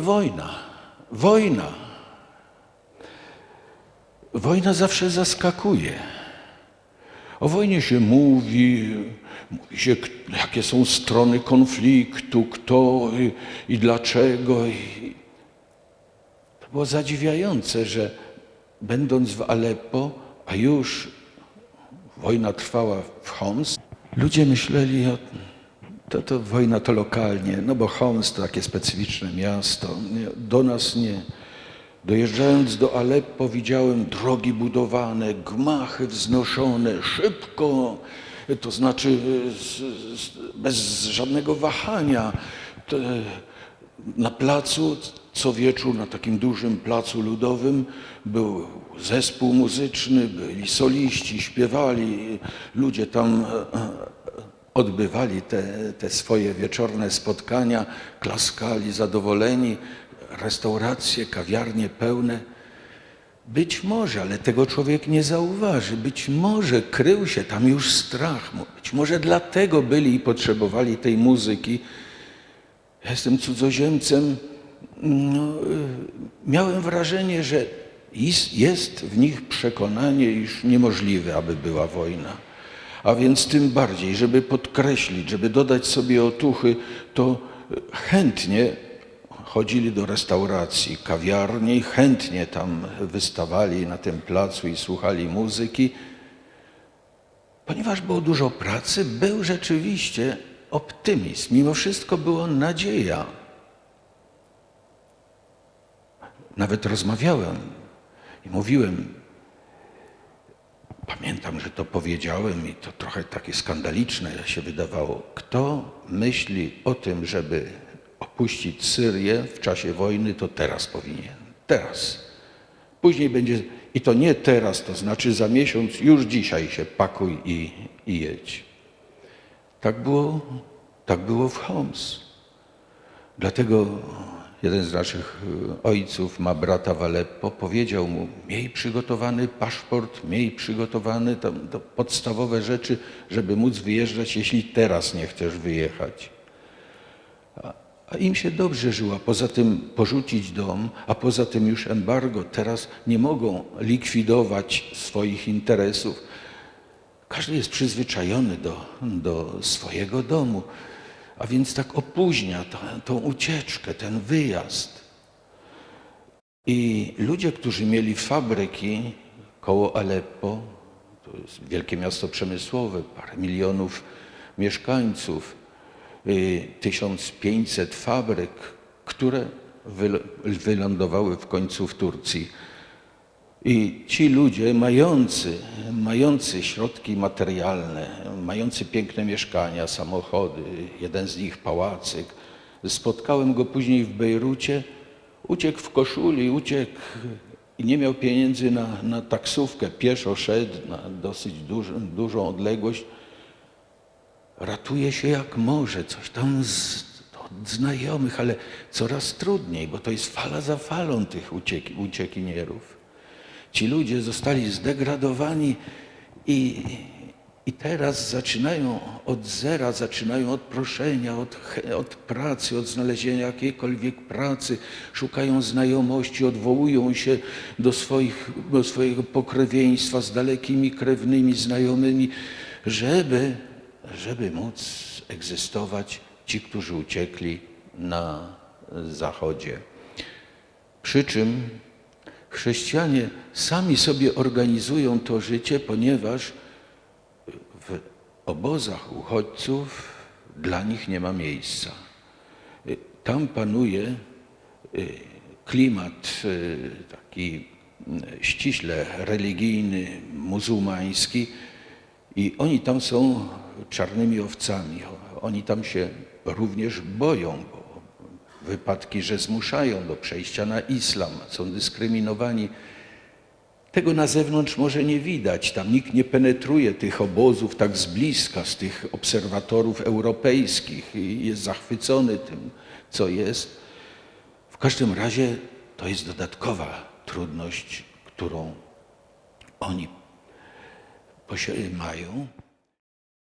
Wojna, wojna. Wojna zawsze zaskakuje. O wojnie się mówi, mówi się, jakie są strony konfliktu, kto i, i dlaczego. I to było zadziwiające, że będąc w Aleppo, a już wojna trwała w Homs, ludzie myśleli o to, to wojna to lokalnie, no bo Homs to takie specyficzne miasto, do nas nie. Dojeżdżając do Aleppo widziałem drogi budowane, gmachy wznoszone, szybko, to znaczy bez żadnego wahania. Na placu co wieczór, na takim dużym placu ludowym był zespół muzyczny, byli soliści, śpiewali, ludzie tam e, e, odbywali te, te swoje wieczorne spotkania, klaskali zadowoleni, restauracje, kawiarnie pełne. Być może, ale tego człowiek nie zauważy. Być może krył się tam już strach. Być może dlatego byli i potrzebowali tej muzyki. Jestem cudzoziemcem. No, y, miałem wrażenie, że jest w nich przekonanie, iż niemożliwe, aby była wojna. A więc tym bardziej, żeby podkreślić, żeby dodać sobie otuchy, to chętnie chodzili do restauracji, kawiarni, chętnie tam wystawali na tym placu i słuchali muzyki. Ponieważ było dużo pracy, był rzeczywiście optymizm. Mimo wszystko była nadzieja. Nawet rozmawiałem i mówiłem. Pamiętam, że to powiedziałem i to trochę takie skandaliczne się wydawało. Kto myśli o tym, żeby opuścić Syrię w czasie wojny, to teraz powinien. Teraz. Później będzie, i to nie teraz, to znaczy za miesiąc, już dzisiaj się pakuj i, i jedź. Tak było, tak było w Homs. Dlatego jeden z naszych y, ojców ma brata w Aleppo, powiedział mu, miej przygotowany paszport, miej przygotowany tam, podstawowe rzeczy, żeby móc wyjeżdżać, jeśli teraz nie chcesz wyjechać. A, a im się dobrze żyło, a poza tym porzucić dom, a poza tym już embargo, teraz nie mogą likwidować swoich interesów. Każdy jest przyzwyczajony do, do swojego domu, a więc tak opóźnia to, tą ucieczkę, ten wyjazd. I ludzie, którzy mieli fabryki koło Aleppo, to jest wielkie miasto przemysłowe, parę milionów mieszkańców, y, 1500 fabryk, które wyl- wylądowały w końcu w Turcji. I ci ludzie mający, mający środki materialne, mający piękne mieszkania, samochody, jeden z nich pałacyk, spotkałem go później w Bejrucie, uciekł w koszuli, uciekł i nie miał pieniędzy na, na taksówkę, pieszo szedł na dosyć dużą, dużą odległość. Ratuje się jak może, coś tam z, od znajomych, ale coraz trudniej, bo to jest fala za falą tych uciek, uciekinierów. Ci ludzie zostali zdegradowani i, i teraz zaczynają od zera, zaczynają od proszenia, od, od pracy, od znalezienia jakiejkolwiek pracy, szukają znajomości, odwołują się do, swoich, do swojego pokrewieństwa z dalekimi krewnymi, znajomymi, żeby, żeby móc egzystować ci, którzy uciekli na zachodzie. Przy czym chrześcijanie sami sobie organizują to życie, ponieważ w obozach uchodźców dla nich nie ma miejsca. Y, Tam panuje y, klimat y, taki mm, ściśle religijny, muzułmański i oni tam są czarnymi owcami. Oni tam się również boją, bo wypadki, że zmuszają do przejścia na islam, są dyskryminowani. Tego na zewnątrz może nie widać. Tam nikt nie penetruje tych obozów tak z bliska, z tych obserwatorów europejskich jest zachwycony tym, co jest. W każdym razie to jest dodatkowa trudność, którą oni mają.